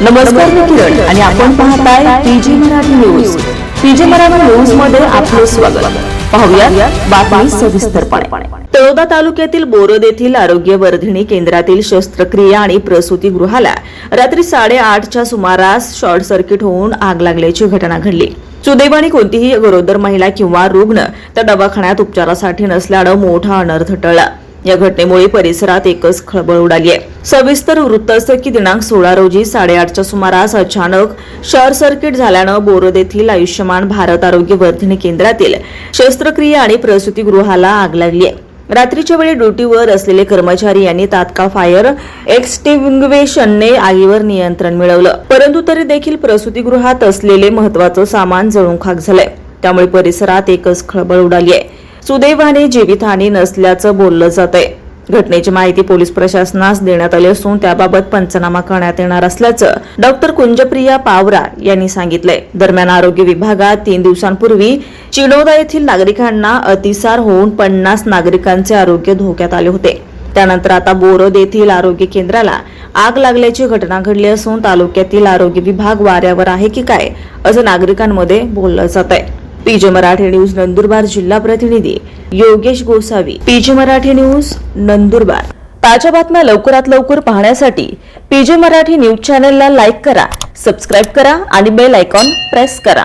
नमस्कार मी किरण आणि आपण पाहताय PG Marathi news. PG Marathi न्यूजमध्ये आपले स्वागत. पाहूया बातमी सविस्तरपणे. तळोदा तालुक्यातील बोरद येथील आरोग्य वर्धिनी केंद्रातील शस्त्रक्रिया आणि प्रसूती गृहाला रात्री साडेआठच्या सुमारास शॉर्ट सर्किट होऊन आग लागल्याची घटना घडली. सुदैवाने कोणतीही गरोदर महिला किंवा रुग्ण त्या दवाखान्यात उपचारासाठी नसल्यानं मोठा अनर्थ टळला. या घटनेमुळे परिसरात एकच खळबळ उडाली आहे. सविस्तर वृत्त असं की दिनांक सोळा रोजी साडेआठच्या सुमारास अचानक शॉर्ट सर्किट झाल्यानं बोरद येथील आयुष्यमान भारत आरोग्य वर्धिनी केंद्रातील शस्त्रक्रिया आणि प्रसूतीगृहाला आग लागली आहे. रात्रीच्या वेळी ड्युटीवर असलेले कर्मचारी यांनी तात्काळ फायर एक्स्टिंग्वेशनने आगीवर नियंत्रण मिळवलं. परंतु तरी देखील प्रसूतीगृहात असलेले महत्वाचं सामान जळून खाक झालंय. त्यामुळे परिसरात एकच खळबळ उडाली आहे. सुदैवाने जीवितहानी नसल्याचं बोललं जात आहे घटनेची माहिती पोलीस प्रशासनास देण्यात आली असून त्याबाबत पंचनामा करण्यात येणार असल्याचं डॉक्टर कुंजप्रिया पावरा यांनी सांगितलंय. दरम्यान आरोग्य विभागात तीन दिवसांपूर्वी चिडोदा येथील नागरिकांना अतिसार होऊन पन्नास नागरिकांचे आरोग्य धोक्यात आले होते. त्यानंतर आता बोरद येथील आरोग्य केंद्राला आग लागल्याची घटना घडली असून तालुक्यातील आरोग्य विभाग वाऱ्यावर आहे की काय असं नागरिकांमध्ये बोललं जात आहे पीजे मराठी न्यूज नंदुरबार जिल्हा प्रतिनिधी Yogesh Gosavi. PJ Marathi news Nandurbar. ताज्या बातम्या लवकरात लवकर पाहण्यासाठी पीजे मराठी न्यूज चॅनलला लाईक करा सबस्क्राईब करा आणि बेल आयकॉन प्रेस करा.